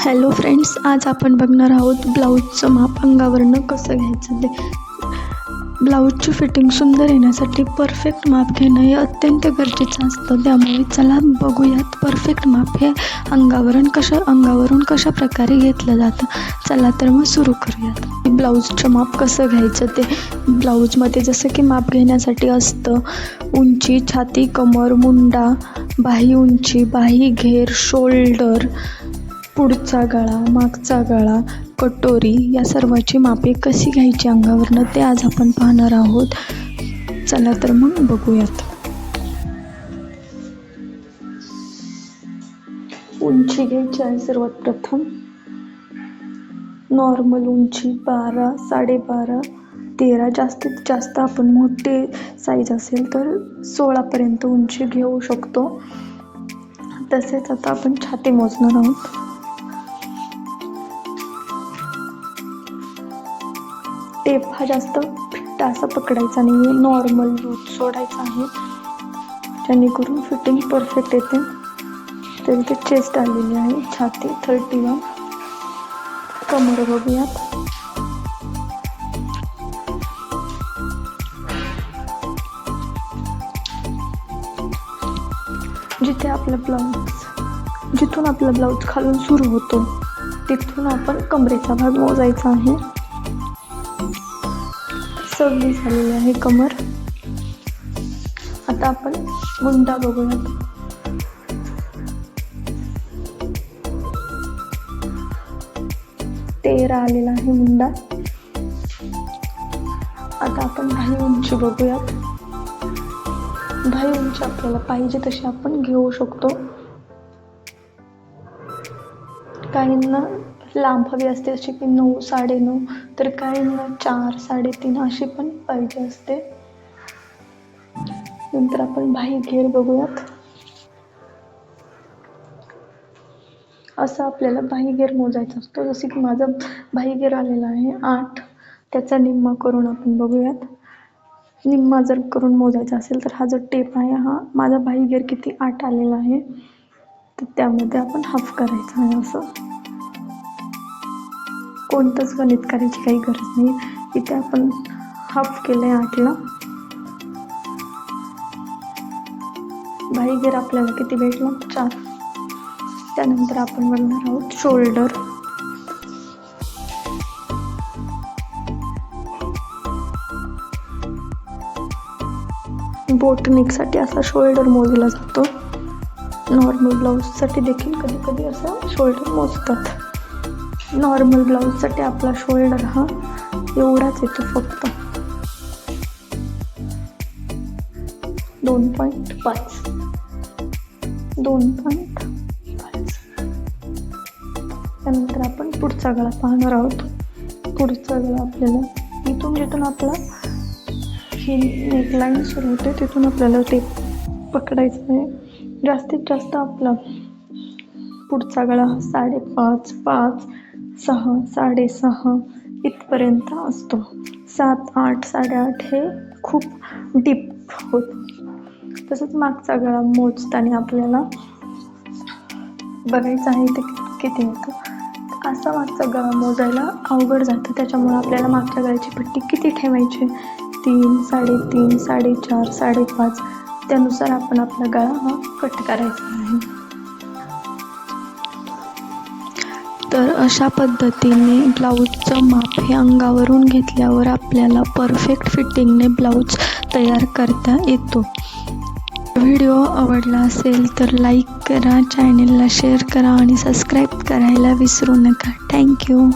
Hello friends आज आपण बघणार आहोत ब्लाऊजचं माप अंगावरनं कसं घ्यायचं ते. ब्लाऊजची फिटिंग सुंदर येण्यासाठी परफेक्ट माप घेणं हे अत्यंत गरजेचं असतं. त्यामुळे चला बघूयात परफेक्ट माप हे अंगावरून कशा अंगावरून कशा प्रकारे घेतलं जातं. चला तर मग सुरू करूयात. ब्लाऊजचं माप कसं घ्यायचं ते. ब्लाऊजमध्ये जसं की माप घेण्यासाठी असतं उंची छाती कमर मुंडा बाही उंची बाही घेर शोल्डर पुढचा गळा मागचा गळा कटोरी या सर्वाची मापे कशी घ्यायची अंगावरनं ते आज आपण पाहणार आहोत. चला तर मग बघूयात. उंची घ्यायची आहे सर्वात प्रथम. नॉर्मल उंची बारा साडेबारा तेरा जास्तीत जास्त आपण मोठे साईज असेल तर सोळापर्यंत उंची घेऊ शकतो. तसेच आता आपण छाती मोजणार आहोत. टेप हा जास्त फिट्ट असा पकडायचा नाही आहे नॉर्मल दूध सोडायचा आहे. जेणेकरून फिटिंग परफेक्ट येते. तर इथे चेस्ट आलेली आहे. छाती थर्टी वन कमर बघूयात. जिथे आपला ब्लाऊज जिथून आपला ब्लाऊज खालून सुरू होतो तिथून आपण कमरेचा भाग मोजायचा आहे. सव्वीस झालेली आहे कमर. आता आपण मुंडा बघूयात. तेरा आलेला आहे मुंडा. आता आपण भाई उंची बघूयात. भाई उंची आपल्याला पाहिजे तशी आपण घेऊ शकतो. काहींना लांब हवी असते अशी की नऊ साडेनऊ तर काहींना चार साडेतीन अशी पण पाहिजे असते. नंतर आपण बाही घेर बघूयात. असं आपल्याला बाही घेर मोजायचा असतो. जसे की माझा बाही घेर आलेला आहे आठ त्याचा निम्मा करून आपण बघूयात. निम्मा जर करून मोजायचा असेल तर हा जो टेप आहे हा माझा बाही घेर किती आठ आलेला आहे तर त्यामध्ये आपण हाफ करायचा आहे असं. कोणतंच गणित करायची काही गरज नाही. इथे आपण हाफ केलं आहे आठला बाईगेर आपल्याला किती भेटला? चार. त्यानंतर आपण बघणार आहोत शोल्डर बोटनिकसाठी असा शोल्डर मोजला जातो. नॉर्मल ब्लाऊजसाठी देखील कधी कधी असं शोल्डर मोजतात. नॉर्मल ब्लाऊजसाठी आपला शोल्डर हा एवढाच येतो फक्त. दोन पॉईंट पाच. दोन पॉईंट पाच. त्यानंतर आपण पुढचा गळा पाहणार आहोत. पुढचा गळा आपल्याला इथून जिथून आपला ही नेकलाईन सुरू होते तिथून आपल्याला ते पकडायचं आहे. जास्तीत जास्त आपला पुढचा गळा साडेपाच पाच सहा साडेसहा इथपर्यंत असतो. सात आठ साडेआठ हे खूप डीप होत. तसंच मागचा गळा मोजताना आपल्याला बघायचं आहे ते किती होतं. असा मागचा गळा मोजायला अवघड जातं. त्याच्यामुळे आपल्याला मागच्या गळ्याची पट्टी किती ठेवायची? तीन साडेतीन साडेचार साडेपाच. त्यानुसार आपण आपला गळा हा कट करायचा आहे. तर अशा पद्धतीने ब्लाऊजचं माप हे अंगावरून घेतल्यावर आपल्याला परफेक्ट फिटिंगने ब्लाऊज तयार करता येतो. व्हिडिओ आवडला असेल तर लाईक करा चॅनेलला शेअर करा आणि सबस्क्राईब करायला विसरू नका. थँक्यू